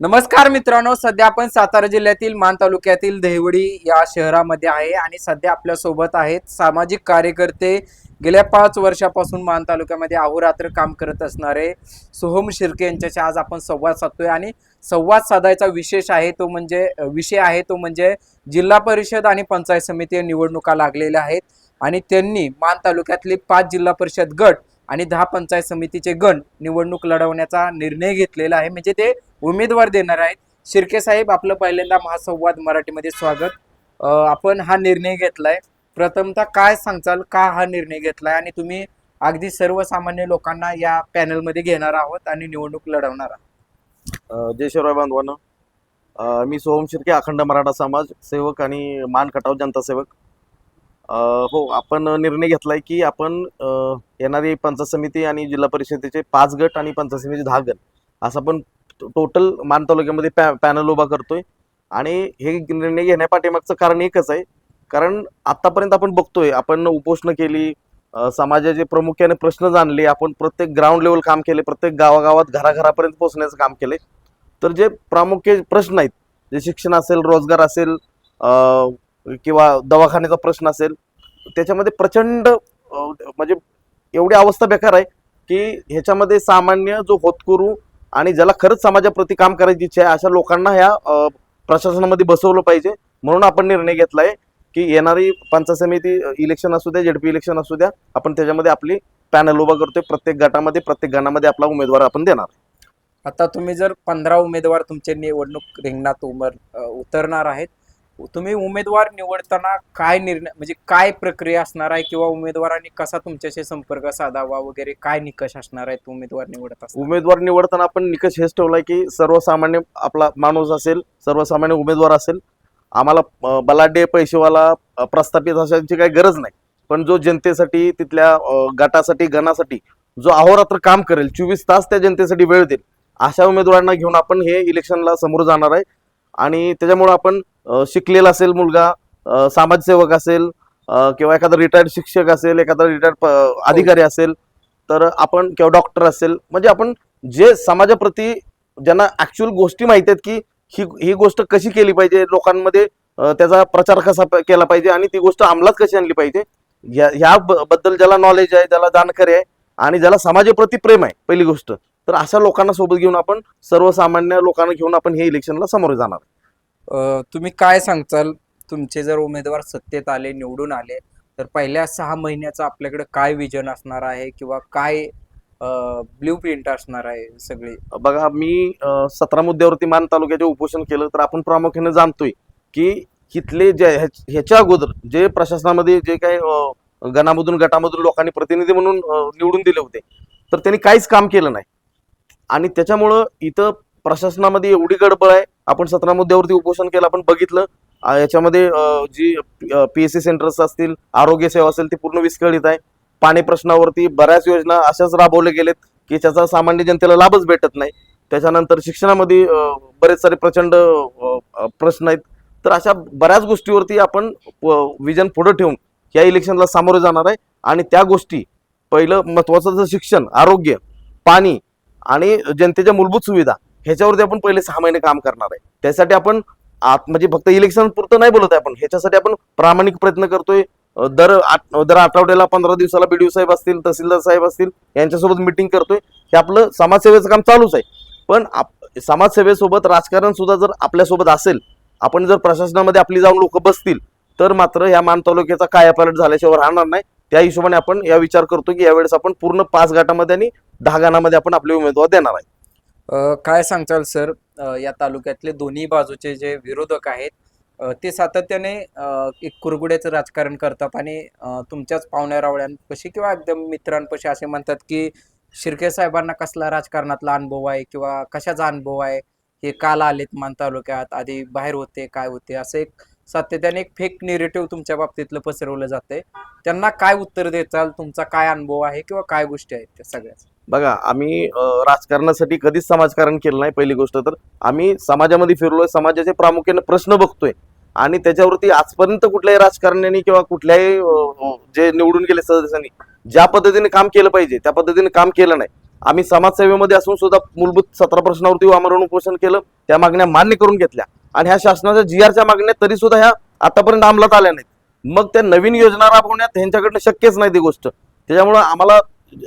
नमस्कार मित्रांनो सध्या आपण सातारा जिल्ह्यातील मान तालुक्यातील देवडी या शहरामध्ये आहे आणि सध्या आपल्यासोबत आहेत सामाजिक कार्यकर्ते. गेल्या पाच वर्षापासून मान तालुक्यामध्ये अहोरात्र काम करत असणारे सोहम शिर्के यांच्याशी आज आपण संवाद साधतोय आणि संवाद साधायचा विशेष आहे तो म्हणजे विषय आहे तो म्हणजे जिल्हा परिषद आणि पंचायत समिती निवडणुका लागलेल्या आहेत आणि त्यांनी मान तालुक्यातले पाच जिल्हा परिषद गट आणि दहा पंचायत समितीचे गण निवडणूक लढवण्याचा निर्णय घेतलेला आहे. म्हणजे ते उमेदवार देणार आहेत. शिर्के साहेब आपलं पहिल्यांदा महासंवाद मराठीमध्ये स्वागत. आपण हा निर्णय घेतलाय. प्रथमतः काय सांगचाल का हा निर्णय घेतलाय? आणि तुम्ही अगदी सर्वसामान्य लोकांना या पॅनलमध्ये घेणार आहोत आणि निवडणूक लढवणार आहात. अ, जय शिवराय मी सोहम शिर्के अखंड मराठा समाज सेवक आणि मान खटाव जनता सेवक. हो आपण निर्णय घेतलाय की आपण येणारी पंचायत समिती आणि जिल्हा परिषदेचे पाच गट आणि पंचायत समितीचे दहा गट असं आपण टोटल मान तालुक्यामध्ये पॅ पॅनल उभा करतोय. आणि हे निर्णय घेण्यापाठीमागचं कारण एकच आहे. कारण आतापर्यंत आपण बघतोय आपण उपोषणं केली समाजाचे प्रामुख्याने प्रश्न जाणले आपण प्रत्येक ग्राउंड लेवल काम केले प्रत्येक गावागावात घराघरापर्यंत पोहोचण्याचं काम केले. तर जे प्रामुख्य प्रश्न आहेत जे शिक्षण असेल रोजगार असेल किंवा दवाखान्याचा प्रश्न असेल त्याच्यामध्ये प्रचंड म्हणजे एवढी अवस्था बेकार आहे की ह्याच्यामध्ये सामान्य जो होतकुरू आणि ज्याला खरंच समाजाप्रती काम करायची इच्छा आहे अशा लोकांना ह्या प्रशासनामध्ये बसवलं पाहिजे. म्हणून आपण निर्णय घेतलाय की येणारी पंचायत समिती इलेक्शन असू द्या जेडपी इलेक्शन असू द्या आपण त्याच्यामध्ये आपली पॅनल उभा करतोय. प्रत्येक गटामध्ये प्रत्येक गणामध्ये आपला उमेदवार आपण देणार. आता तुम्ही जर पंधरा उमेदवार तुमचे निवडणूक रिंगणात उमर उतरणार आहेत तुम्ही उमेदवार निवडताना काय निर्णय म्हणजे काय प्रक्रिया असणार आहे किंवा उमेदवारांनी कसा तुमच्याशी संपर्क साधावा वगैरे काय निकष असणार आहेत उमेदवार निवडत असताना? उमेदवार निवडताना आपण निकष हेच ठेवलाय की सर्वसामान्य आपला माणूस असेल सर्वसामान्य उमेदवार असेल आम्हाला बलाढ्य पैसेवाला प्रस्थापित अशांची काही गरज नाही. पण जो जनतेसाठी तिथल्या गटासाठी गणासाठी जो अहोरात्र काम करेल चोवीस तास त्या जनतेसाठी वेळ देईल अशा उमेदवारांना घेऊन आपण हे इलेक्शनला समोर जाणार आहे. आणि त्याच्यामुळं आपण शिकलेला असेल मुलगा समाजसेवक असेल किंवा एखादा रिटायर्ड शिक्षक असेल एखादा रिटायर्ड अधिकारी असेल तर आपण किंवा डॉक्टर असेल म्हणजे आपण जे समाजाप्रती ज्यांना ऍक्च्युअल गोष्टी माहीत आहेत की ही ही गोष्ट कशी केली पाहिजे लोकांमध्ये त्याचा प्रचार कसा केला पाहिजे आणि ती गोष्ट अंमलात कशी आणली पाहिजे ह्या ह्या ब- बद्दल ज्याला नॉलेज आहे ज्याला जाणकारी आहे आणि ज्याला समाजाप्रती प्रेम आहे पहिली गोष्ट. तर अशा लोकांना सोबत घेऊन आपण सर्वसामान्य लोकांना घेऊन आपण हे इलेक्शनला सामोरे जाणार. तुम्ही काय सांगचाल तुमचे जर उमेदवार सत्तेत आले निवडून आले तर पहिल्या सहा महिन्याचं आपल्याकडे काय विजन असणार आहे? किंवा काय ब्ल्यू प्रिंट असणार आहे सगळी? बघा मी सतरा मुद्द्यावरती मान तालुक्याचे उपोषण केलं तर आपण प्रामुख्याने जाणतोय की इथले जे ह्याच- ह्याच्या अगोदर जे प्रशासनामध्ये जे काही गणामधून गटामधून लोकांनी प्रतिनिधी म्हणून निवडून दिले होते. तर त्यांनी काहीच काम केलं नाही. आणि त्याच्यामुळं इथं प्रशासनामध्ये एवढी गडबड आहे. आपण सतरा मुद्द्यावरती उपोषण केलं आपण बघितलं. याच्यामध्ये G P S C centres असतील आरोग्य सेवा असेल ती पूर्ण विस्कळीत आहे. पाणी प्रश्नावरती बऱ्याच योजना अशाच राबवल्या गेलेत की त्याचा सामान्य जनतेला लाभच भेटत नाही. त्याच्यानंतर शिक्षणामध्ये बरेच सारे प्रचंड प्रश्न आहेत. तर अशा बऱ्याच गोष्टीवरती आपण विजन पुढे ठेवून या इलेक्शनला सामोरे जाणार आहे. आणि त्या गोष्टी पहिलं महत्वाचं जर शिक्षण आरोग्य पाणी आणि जनतेच्या मूलभूत सुविधा ह्याच्यावरती आपण पहिले सहा महिने काम करणार आहे. त्यासाठी आपण आत म्हणजे फक्त इलेक्शन पुरतं नाही बोलत आहे आपण ह्याच्यासाठी आपण प्रामाणिक प्रयत्न करतोय. दर आठ दर आठवड्याला पंधरा दिवसाला बीडीओ साहेब असतील तहसीलदार साहेब असतील यांच्यासोबत मिटिंग करतोय. हे आपलं समाजसेवेचं काम चालूच आहे. पण आप- समाजसेवेसोबत राजकारण सुद्धा जर आपल्यासोबत असेल आपण जर प्रशासनामध्ये आपली जाऊन लोक बसतील तर मात्र ह्या मान तालुक्याचा कायापालट झाल्याशिवाय राहणार नाही. त्या हिशोबाने आपण या विचार करतो की यावेळेस आपण पूर्ण पाच गटामध्ये आणि दहा गणामध्ये आपण आपले उमेदवार देणार आहे. काय सांगताल सर? या तालुक्यातले दोन्ही बाजूचे जे विरोधक आहेत ते सातत्याने एक कुरगुड्याचं राजकारण करतात आणि तुमच्याच पाहुण्या रावळ्यांपाशी किंवा एकदम मित्रांपाशी असे म्हणतात की शिर्के साहेबांना कसला राजकारणातला अनुभव आहे किंवा कशाचा अनुभव आहे? हे काल आलेत मान तालुक्यात आधी बाहेर होते काय होते? असं एक सातत्याने एक फेक निरेटिव्ह तुमच्या बाबतीतलं पसरवलं जाते त्यांना काय उत्तर देताल? तुमचा काय अनुभव आहे किंवा काय गोष्टी आहेत त्या सगळ्याच? बघा आम्ही राजकारणासाठी कधीच समाजकारण केलं नाही पहिली गोष्ट तर. आम्ही समाजामध्ये फिरलोय समाजाचे प्रामुख्याने प्रश्न बघतोय. आणि त्याच्यावरती आजपर्यंत कुठल्याही राजकारण्यांनी किंवा कुठल्याही जे निवडून गेले सदस्यांनी ज्या पद्धतीने काम केलं पाहिजे त्या पद्धतीने काम केलं नाही. आम्ही समाजसेवेमध्ये असून सुद्धा मूलभूत सतरा प्रश्नावरती आमरण उपोषण केलं त्या मागण्या मान्य करून घेतल्या. आणि ह्या शासनाच्या जी आरच्या मागण्या तरी सुद्धा ह्या आतापर्यंत अंमलात आल्या नाहीत. मग त्या नवीन योजना राबवण्यात ह्यांच्याकडनं शक्यच नाही ती गोष्ट. त्याच्यामुळं आम्हाला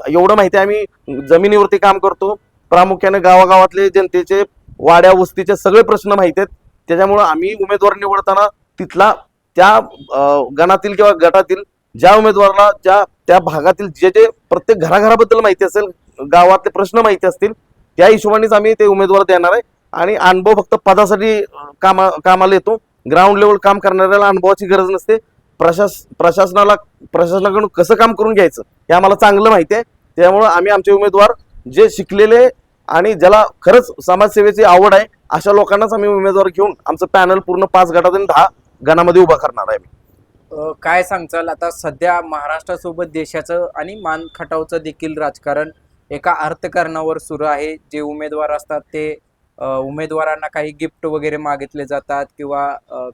एवढं माहिती आहे आम्ही जमिनीवरती काम करतो. प्रामुख्याने गावागावातले जनतेचे वाड्या वस्तीचे सगळे प्रश्न माहिती आहेत. त्याच्यामुळं आम्ही उमेदवार निवडताना तिथला त्या गणातील किंवा गटातील ज्या उमेदवाराला ज्या त्या भागातील जे जे प्रत्येक घराघराबद्दल माहिती असेल गावातले प्रश्न माहिती असतील त्या हिशोबानेच आम्ही ते उमेदवार देणार आहे. आणि अनुभव फक्त पदासाठी कामा कामाला येतो. ग्राउंड लेवल काम करणाऱ्याला अनुभवाची गरज नसते. प्रशास प्रशासनाला प्रशासनाकडून कसं काम करून घ्यायचं हे आम्हाला चांगलं माहिती आहे. त्यामुळं आम्ही आमचे उमेदवार जे शिकलेले आणि ज्याला खरंच समाजसेवेची आवड आहे अशा लोकांनाच आम्ही उमेदवार घेऊन आमचं पॅनल पूर्ण पाच गटातून दहा गणामध्ये उभा करणार आहे मी काय सांगचाल? आता सध्या महाराष्ट्रासोबत देशाचं आणि मान खटावचं देखील राजकारण एका अर्थकारणावर सुरू आहे. जे उमेदवार असतात ते उमेदवारांना काही गिफ्ट वगैरे मागितले जातात किंवा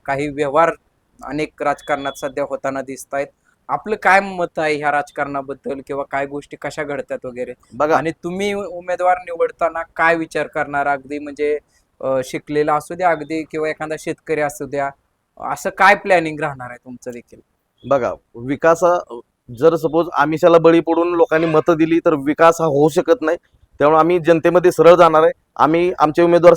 काही व्यवहार अनेक राजकारणात सध्या होताना दिसत आहेत आपलं काय मत आहे ह्या राजकारणाबद्दल किंवा काय गोष्टी कशा घडतात वगैरे? बघा. आणि तुम्ही उमेदवार निवडताना काय विचार करणार? अगदी म्हणजे शिकलेला असू द्या अगदी किंवा एखादा शेतकरी असू द्या. असं काय प्लॅनिंग राहणार आहे तुमचं देखील? बघा विकास जर सपोज आमिषाला बळी पडून लोकांनी मतं दिली तर विकास हा होऊ शकत नाही. त्यामुळे आम्ही जनतेमध्ये सरळ जाणार आहे. आम्ही आमचे उमेदवार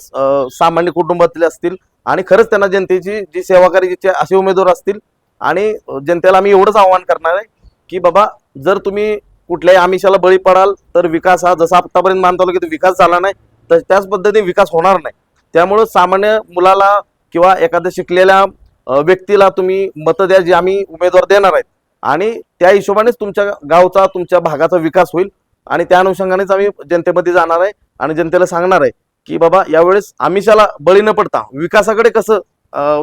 सामान्य कुटुंबातले असतील आणि खरंच त्यांना जनतेची जी सेवा करायची असे उमेदवार असतील. आणि जनतेला आम्ही एवढंच आव्हान करणार आहे की बाबा जर तुम्ही कुठल्याही आमिषाला बळी पडाल तर विकास हा जसा आत्तापर्यंत मान तालुक्यात विकास झाला नाही तर त्याच पद्धतीने विकास होणार नाही. त्यामुळं सामान्य मुलाला किंवा एखाद्या शिकलेल्या व्यक्तीला तुम्ही मतं द्या जे आम्ही उमेदवार देणार आहेत. आणि त्या हिशोबानेच तुमच्या गावचा तुमच्या भागाचा विकास होईल. आणि त्या अनुषंगानेच आम्ही जनतेमध्ये जाणार आहे आणि जनतेला सांगणार आहे की बाबा यावेळेस आमिषाला बळी न पडता विकासाकडे कसं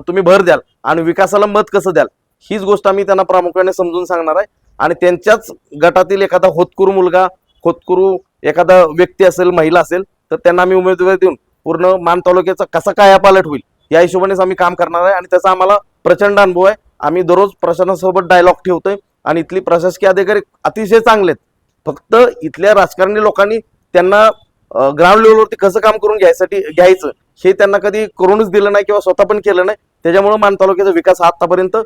तुम्ही भर द्याल आणि विकासाला मत कसं द्याल हीच गोष्ट आम्ही त्यांना प्रामुख्याने समजून सांगणार आहे. आणि त्यांच्याच गटातील एखादा होतकुरू मुलगा होतकुरू एखादा व्यक्ती असेल महिला असेल तर त्यांना आम्ही उमेदवारी देऊन पूर्ण मान तालुक्याचा कसा कायापालट होईल या हिशोबानेच आम्ही काम करणार आहे. आणि त्याचा आम्हाला प्रचंड अनुभव आहे. आम्ही दररोज प्रशासनासोबत डायलॉग ठेवतोय आणि इथली प्रशासकीय अधिकारी अतिशय चांगले आहेत. फक्त इथल्या राजकारणी लोकांनी त्यांना ग्राउंड लेवलवरती कसं काम करून घ्यायसाठी घ्यायचं हे त्यांना कधी करूनच दिलं नाही किंवा स्वतः पण केलं नाही. त्याच्यामुळे मान तालुक्याचा विकास हा आतापर्यंत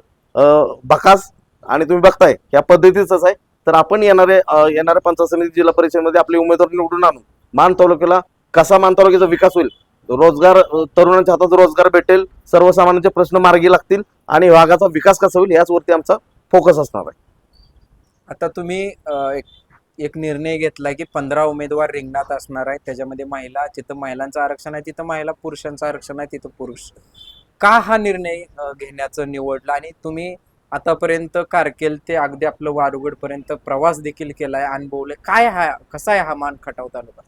बकास आणि तुम्ही बघताय या पद्धतीचाच आहे. तर आपण येणारे येणाऱ्या पंचायत समिती जिल्हा परिषदेमध्ये आपले उमेदवार निवडून आणून मान तालुक्याला कसा मान तालुक्याचा विकास होईल रोजगार तरुणांच्या हातात रोजगार भेटेल सर्वसामान्यांचे प्रश्न मार्गी लागतील आणि भागाचा विकास कसा होईल याचवरती आमचा फोकस असणार आहे. आता तुम्ही एक एक निर्णय घेतला की पंधरा उमेदवार रिंगणात असणार आहेत. त्याच्यामध्ये महिला जिथं महिलांचं आरक्षण आहे तिथं महिला पुरुषांचं आरक्षण आहे तिथं पुरुष. का हा निर्णय घेण्याचं निवडला? आणि तुम्ही आतापर्यंत कारकेल ते अगदी आपलं वारुगड पर्यंत प्रवास देखील केलाय अनुभवले काय हा कसा आहे हा मान खटाव तालुका?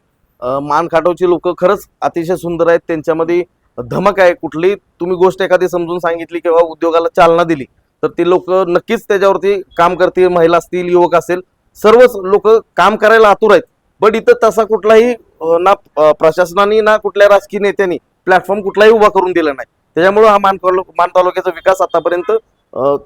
मान खाटवची लोक खरंच अतिशय सुंदर आहेत. त्यांच्यामध्ये धमक आहे कुठली? तुम्ही गोष्ट एखादी समजून सांगितली किंवा उद्योगाला चालना दिली तर ती लोक नक्कीच त्याच्यावरती काम करतील. महिला असतील युवक असेल सर्वच लोक काम करायला आतुर आहेत. बट इथं तसा कुठलाही ना प्रशासनाने ना कुठल्या राजकीय नेत्यांनी प्लॅटफॉर्म कुठलाही उभा करून दिला नाही. त्याच्यामुळे हा मान मान तालुक्याचा विकास आतापर्यंत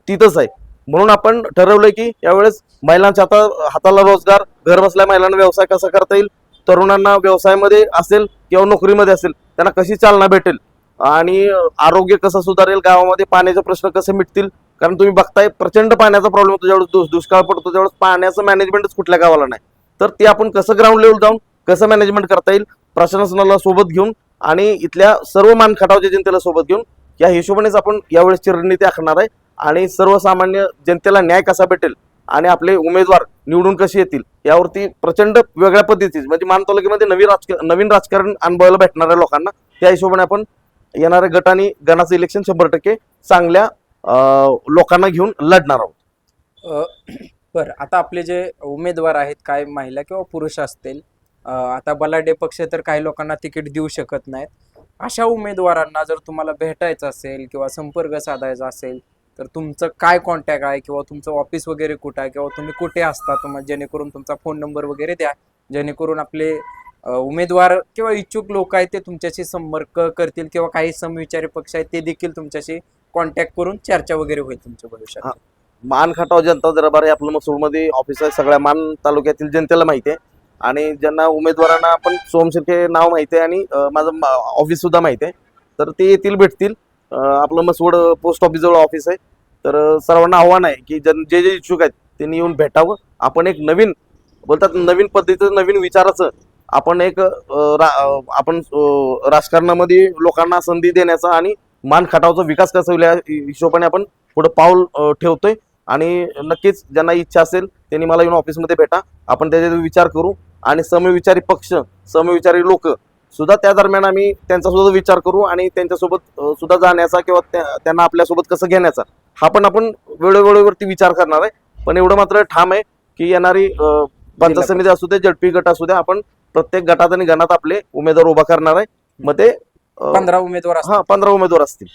तिथंच आहे. म्हणून आपण ठरवलंय की यावेळेस महिलांच्या आता हाताला रोजगार घर बसल्या महिलांना व्यवसाय कसा करता येईल? तरुणांना व्यवसायामध्ये असेल किंवा नोकरीमध्ये असेल त्यांना कशी चालना भेटेल? आणि आरोग्य कसं सुधारेल गावामध्ये पाण्याचे प्रश्न कसे मिटतील? कारण तुम्ही बघताय प्रचंड पाण्याचा प्रॉब्लेम होतो ज्यावेळेस दुष्- दुष्काळ पडतो त्यावेळेस पाण्याचं मॅनेजमेंटच कुठल्या गावाला नाही. तर ते आपण कसं ग्राउंड लेवल जाऊन कसं मॅनेजमेंट करता येईल प्रशासनाला सोबत घेऊन आणि इथल्या सर्व मान खटावच्या जनतेला सोबत घेऊन या हिशोबानेच आपण यावेळेसची रणनीती आखणार आहे. आणि सर्वसामान्य जनतेला न्याय कसा भेटेल आणि आपले उमेदवार निवडून कसे येतील यावरती प्रचंड वेगळ्या पद्धतीचे म्हणजे मान तालुक्यामध्ये नवीन राजकारण नवीन राजकारण अनुभवायला भेटणाऱ्या लोकांना त्या हिशोबाने आपण येणाऱ्या गटाने गणाचं इलेक्शन शंभर टक्के चांगल्या लोकांना घेऊन लढणार आहोत. बरं आता आपले जे उमेदवार आहेत काय महिला किंवा पुरुष असतील आता बलाढ्य पक्ष तर काही लोकांना तिकीट देऊ शकत नाहीत. अशा उमेदवारांना जर तुम्हाला भेटायचं असेल किंवा संपर्क साधायचा असेल तर तुमचं काय कॉन्टॅक्ट आहे किंवा तुमचं ऑफिस वगैरे कुठं आहे किंवा तुम्ही कुठे असता? तुम्हाला जेणेकरून तुमचा फोन नंबर वगैरे द्या. जेणेकरून आपले उमेदवार किंवा इच्छुक लोक आहेत ते तुमच्याशी संपर्क करतील किंवा काही समविचारी पक्ष आहेत ते देखील तुमच्याशी कॉन्टॅक्ट करून चर्चा वगैरे होईल तुमच्या भविष्यात. मान खटाव जनता दरबार हे आपलं मसूरमध्ये ऑफिस आहे. सगळ्या मान तालुक्यातील जनतेला माहिती आहे. आणि ज्यांना उमेदवारांना आपण सोमशिर्के नाव माहिती आहे आणि माझं ऑफिस सुद्धा माहिती आहे. तर ते येतील भेटतील. आपलं मसवड पोस्ट ऑफिस जवळ ऑफिस आहे. तर सर्वांना आव्हान आहे की जन जे जे इच्छुक आहेत त्यांनी येऊन भेटावं. आपण एक नवीन बोलतात नवीन पद्धतीचं नवीन विचाराचं आपण एक रा- आपण राजकारणामध्ये लोकांना संधी देण्याचा आणि मान खटावचा विकास कसा होईल या हिशोबाने आपण पुढे पाऊल ठेवतोय. आणि नक्कीच ज्यांना इच्छा असेल त्यांनी मला येऊन ऑफिसमध्ये भेटा. आपण त्याच्या विचार करू. आणि समविचारी पक्ष समविचारी लोक सुद्धा त्या दरम्यान आम्ही त्यांचा सुद्धा विचार करू आणि त्यांच्यासोबत सुद्धा जाण्याचा किंवा त्या- त्यांना आपल्यासोबत कसं घेण्याचा. हा पण आपण वेळोवेळीवरती विचार करणार आहे. पण एवढं मात्र ठाम आहे की येणारी पंचायत समिती असू दे जडपी गट असू दे आपण प्रत्येक गटात आणि गणात आपले उमेदवार उभा करणार आहे. मग ते पंधरा उमेदवार हा पंधरा उमेदवार असतील.